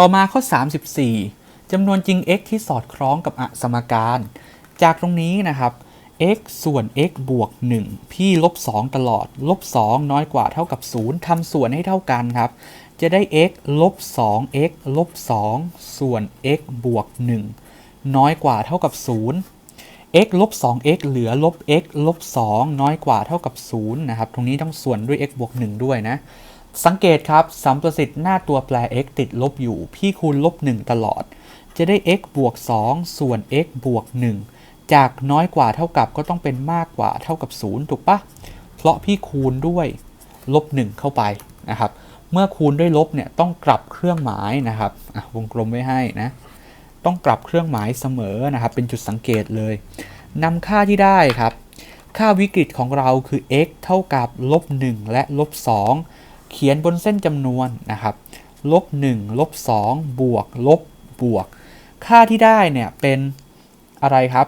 ต่อมาข้อ 34จำนวนจริง x ที่สอดคล้องกับอสมการ จากตรงนี้นะครับ x ส่วน x บวก 1 พี่ลบ 2 ตลอด ลบ 2 น้อยกว่าเท่ากับ 0ทำส่วนให้เท่ากันครับ จะได้ x ลบ 2x ลบ 2 ส่วน x บวก 1 น้อยกว่าเท่ากับ 0 x ลบ 2x เหลือลบ x ลบ 2 น้อยกว่าเท่ากับ 0 นะครับ ตรงนี้ต้องส่วนด้วย x บวก 1 ด้วยนะ สังเกตครับสัมประสิทธิ์หน้าตัวแปร x ติดลบอยู่ พี่คูณลบ 1 ตลอด จะได้ x บวก 2 ส่วน x บวก 1 จากน้อยกว่าเท่ากับก็ต้องเป็นมากกว่าเท่ากับ 0 ถูกปะเพราะพี่คูณด้วยลบ 1 เข้าไปนะครับ เมื่อคูณด้วยลบเนี่ยต้องกลับเครื่องหมายนะครับวงกลมไว้ให้นะ ต้องกลับเครื่องหมายเสมอนะครับ เป็นจุดสังเกตเลยนำค่าที่ได้ครับ ค่าวิกฤตของเราคือ x เท่ากับลบ 1 และลบ 2 เขียนบนเส้นจำนวนนะครับลบ1ลบ2บวกลบบวก ค่าที่ได้เนี่ยเป็นอะไรครับ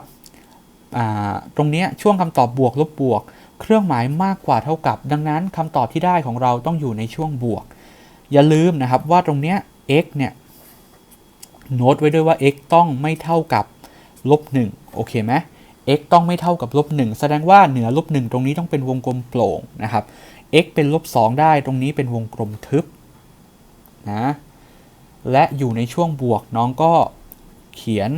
ตรงนี้ช่วงคำตอบบวกลบบวก เครื่องหมายมากกว่าเท่ากับ ดังนั้นคำตอบที่ได้ของเราต้องอยู่ในช่วงบวก อย่าลืมนะครับว่าตรงเนี้ย x เนี่ยโน้ตไว้ด้วยว่า x ต้องไม่เท่ากับลบ1โอเคไหม x ต้องไม่เท่ากับลบ1แสดงว่าเหนือลบ1ตรงนี้ต้องเป็นวงกลมโปร่งนะครับ x เป็นลบ2ได้ตรงนี้เป็นวงกลมทึบนะและอยู่ในช่วงบวกน้องก็เขียน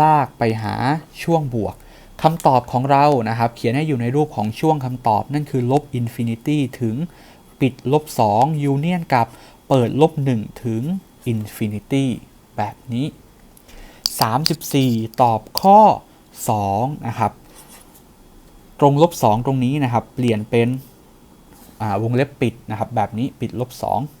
ลากไปหาช่วงบวกคำตอบของเรานะครับ เขียนให้อยู่ในรูปของช่วงคำตอบ นั่นคือลบอินฟินิตี้ถึงปิดลบ2ยูเนียนกับเปิดลบ1ถึงอินฟินิตี้แบบนี้ 34 ตอบข้อ 2 นะครับ ตรงลบ 2 ตรงนี้นะครับ เปลี่ยนเป็น วงเล็บปิดนะครับแบบนี้ปิดลบ2